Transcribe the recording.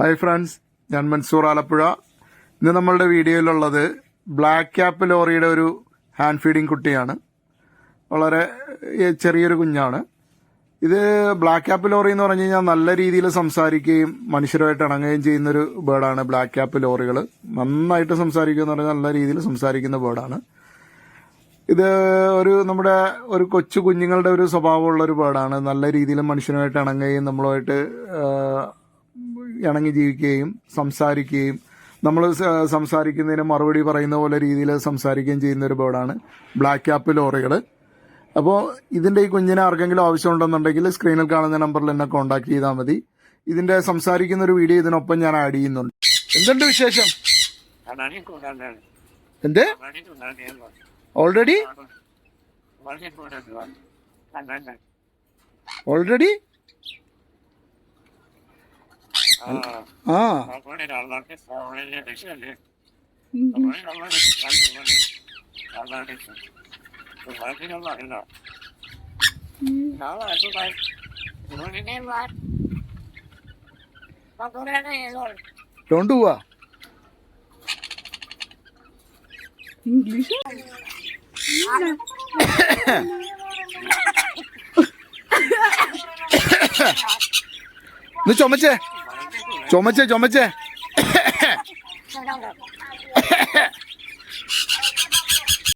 Hi friends ഞാൻ മൻസൂർ ആലപ്പുഴ. ഇന്ന് നമ്മളുടെ വീഡിയോയിലുള്ളത് ബ്ലാക്ക് ക്യാപ്പ് ലോറിയുടെ ഒരു ഹാൻഡ് ഫീഡിംഗ് കുട്ടിയാണ്. വളരെ ചെറിയൊരു കുഞ്ഞാണ്. ഇത് ബ്ലാക്ക് ക്യാപ്പ് ലോറി എന്ന് പറഞ്ഞു കഴിഞ്ഞാൽ നല്ല രീതിയിൽ സംസാരിക്കുകയും മനുഷ്യരുമായിട്ട് ഇണങ്ങുകയും ചെയ്യുന്നൊരു ബേർഡാണ് ബ്ലാക്ക് ക്യാപ്പ് ലോറികൾ നന്നായിട്ട് സംസാരിക്കുക എന്ന് പറഞ്ഞാൽ നല്ല രീതിയിൽ സംസാരിക്കുന്ന ബേർഡാണ് ഇത് ഒരു നമ്മുടെ ഒരു കൊച്ചു കുഞ്ഞുങ്ങളുടെ ഒരു സ്വഭാവമുള്ള ഒരു ബേർഡാണ് നല്ല രീതിയിൽ മനുഷ്യനുമായിട്ട് ഇണങ്ങുകയും നമ്മളുമായിട്ട് ഇണങ്ങി ജീവിക്കുകയും സംസാരിക്കുകയും നമ്മൾ സംസാരിക്കുന്നതിന് മറുപടി പറയുന്ന പോലെ രീതിയിൽ സംസാരിക്കുകയും ചെയ്യുന്ന ഒരു ബേർഡാണ്. ബ്ലാക്ക് ക്യാപ്പ് ലോറികൾ അപ്പോൾ ഇതിന്റെ ഈ കുഞ്ഞിനെ ആർക്കെങ്കിലും ആവശ്യമുണ്ടെന്നുണ്ടെങ്കിൽ സ്ക്രീനിൽ കാണുന്ന നമ്പറിൽ എന്നെ കോൺടാക്ട് ചെയ്താൽ മതി. ഇതിന്റെ സംസാരിക്കുന്ന ഒരു വീഡിയോ ഇതിനൊപ്പം ഞാൻ ആഡ് ചെയ്യുന്നുണ്ട്. എന്തുണ്ട് വിശേഷം? എന്ത്? ഓൾറെഡി ഓൾറെഡി ആ ആ അതുപോലെ വളരെ വളരെ രക്ഷയല്ലേ വളരെ വളരെ വളരെ വളരെ അറിയില്ല നാളെ അടുത്തതായി ഇവരുടെ വാ- പത്തുകൂടെ ഏതോൾ ഡോണ്ട് പോവാ ഇംഗ്ലീഷ്? ഒന്ന് ചുമച്ചേ. 怎么借怎么借